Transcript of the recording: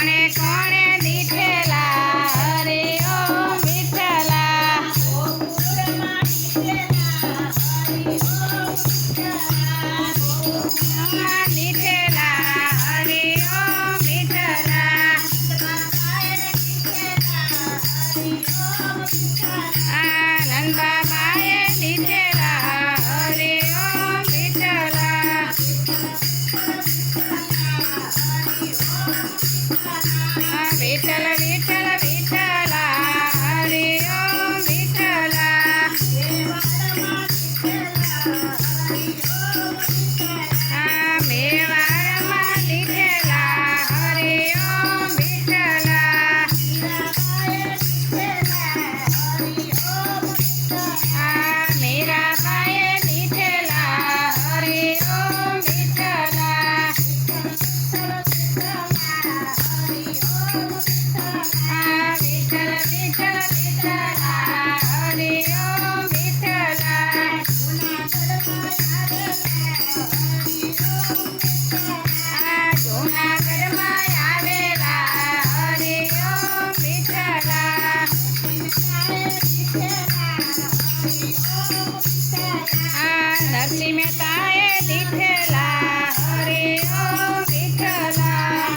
অনেক નરસિંહ મહેતાએ દીઠેલા હરે ઓ વિઠલા